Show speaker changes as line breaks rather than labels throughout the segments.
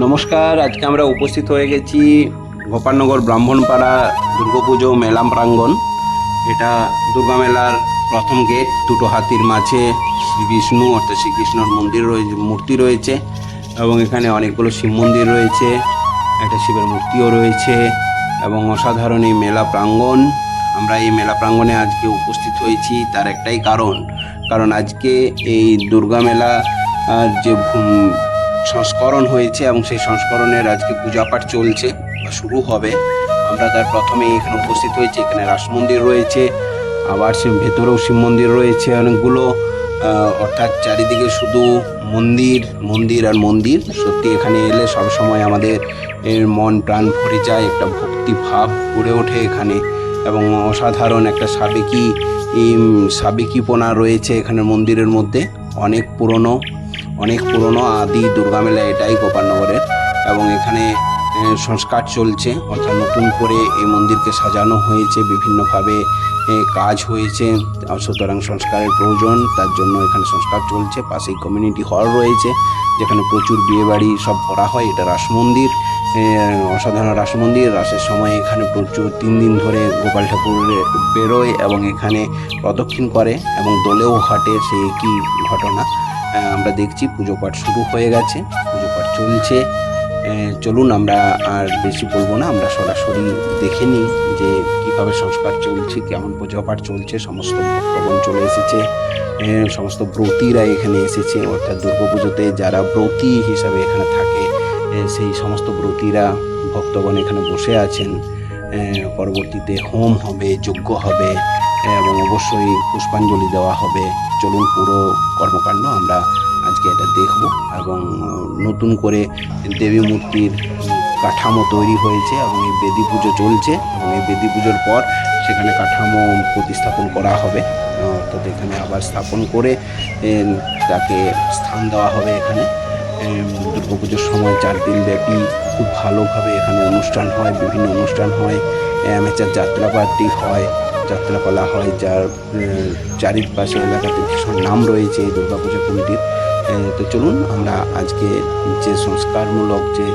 নমস্কার, আজকে আমরা উপস্থিত হয়ে গেছি গোপালনগর ব্রাহ্মণপাড়া দুর্গাপুজো মেলা প্রাঙ্গণ। এটা দুর্গা মেলার প্রথম গেট, দুটো হাতির মাঝে শ্রী বিষ্ণু, অর্থাৎ শ্রীকৃষ্ণর মন্দির রয়েছে মূর্তি রয়েছে এবং এখানে অনেকগুলো শিব মন্দির রয়েছে, একটা শিবের মূর্তিও রয়েছে এবং অসাধারণ এই মেলা প্রাঙ্গণ। আমরা এই মেলা প্রাঙ্গণে আজকে উপস্থিত হয়েছি তার একটাই কারণ কারণ আজকে এই দুর্গা মেলা যে সংস্করণ হয়েছে এবং সেই সংস্করণের আজকে পূজাপাঠ চলছে বা শুরু হবে। আমরা তার প্রথমে এখানে উপস্থিত হয়েছি, এখানে রাস মন্দির রয়েছে, আবার সে ভেতরেও শিব মন্দির রয়েছে, অনেকগুলো অর্থাৎ চারিদিকে শুধু মন্দির মন্দির আর মন্দির। সত্যি এখানে এলে সবসময় আমাদের এর মন প্রাণ ভরে যায়, একটা ভক্তি ভাব গড়ে ওঠে এখানে। এবং অসাধারণ একটা সাবেকি সাবেকিপনা রয়েছে এখানে মন্দিরের মধ্যে। অনেক পুরনো অনেক পুরনো আদি দুর্গা মেলা এটাই গোপালনগরের এবং এখানে সংস্কার চলছে। অর্থাৎ নতুন করে এই মন্দিরকে সাজানো হয়েছে, বিভিন্নভাবে কাজ হয়েছে। সুতরাং সংস্কারের প্রয়োজন, তার জন্য এখানে সংস্কার চলছে। পাশেই কমিউনিটি হল রয়েছে, যেখানে প্রচুর বিয়েবাড়ি সব করা হয়। এটা রাস মন্দির অসাধারণ রাস মন্দির। রাসের সময় এখানে প্রচুর তিন দিন ধরে গোপাল ঠাকুর বেরোয় এবং এখানে প্রদক্ষিণ করে এবং দোলেও ঘটে সেই কি ঘটনা। আমরা দেখছি পুজো পাঠ শুরু হয়ে গেছে, পুজো পাঠ চলছে। চলুন আমরা আর বেশি বলব না, আমরা সরাসরি দেখে নিই যে কীভাবে সংস্কার চলছে, কেমন পুজো পাঠ চলছে, সমস্ত ভক্তগণ চলে এসেছে। সমস্ত ব্রতীরা এখানে এসেছে, অর্থাৎ দুর্গাপুজোতে যারা ব্রতী হিসাবে এখানে থাকে সেই সমস্ত ব্রতীরা, ভক্তগণ এখানে বসে আছেন। পরবর্তীতে হোম হবে, যজ্ঞ হবে এবং অবশ্যই পুষ্পাঞ্জলি দেওয়া হবে। চলুন পুরো কর্মকাণ্ড আমরা আজকে এটা দেখব এবং নতুন করে দেবী মূর্তির কাঠামো তৈরি হয়েছে এবং এই বেদি পুজো চলছে এবং এই বেদি পুজোর পর সেখানে কাঠামো প্রতিস্থাপন করা হবে। অর্থাৎ এখানে আবার স্থাপন করে তাকে স্থান দেওয়া হবে এখানে। এম, দুর্গাপুজোর সময় চার দিন ব্যাপী খুব ভালোভাবে এখানে অনুষ্ঠান হয় বিভিন্ন অনুষ্ঠান হয়। অ্যামেচার যাত্রা পার্টি হয়। যাত্রাপালা হয়, যার চারিপাশে এলাকাতে ভীষণ নাম রয়েছে এই দুর্গাপূজা কমিটির। তো চলুন আমরা আজকে যে সংস্কারমূলক যে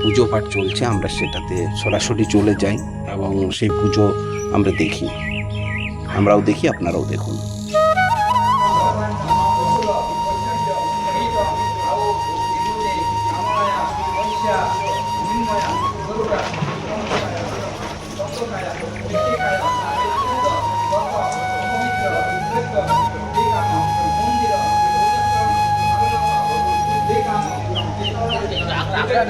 পুজো পাঠ চলছে, আমরা সেটাতে সরাসরি চলে যাই এবং সেই পুজো আমরা দেখি। আমরাও দেখি, আপনারাও দেখুন।
يا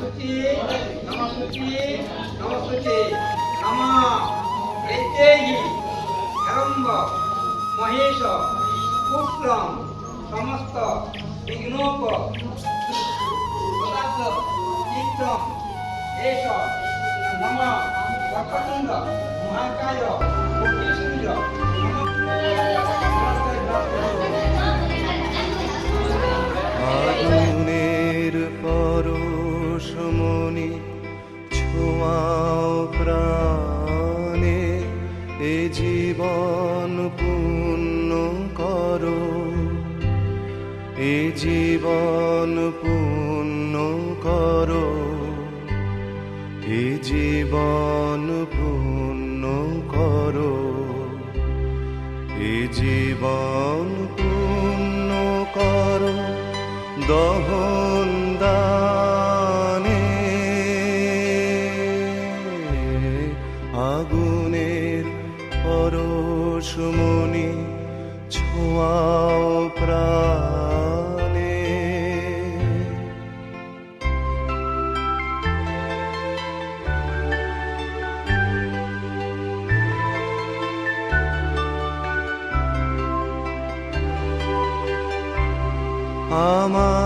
శుచి నమ శుచి నమ శుచి నమ ప్రత్యేగి హరంబ మహేష పుత్రం సమస్త విఘ్నోప
చిత్రం ఏష నమ వక్రతుండ మహాకాయ ముఖ్యసుంద్ర জীবন পূর্ণ করো। এ জীবন পূর্ণ করো। এ জীবন পূর্ণ করো। দহন দানে আগুনের পরশমণি ছোঁয়াও আমার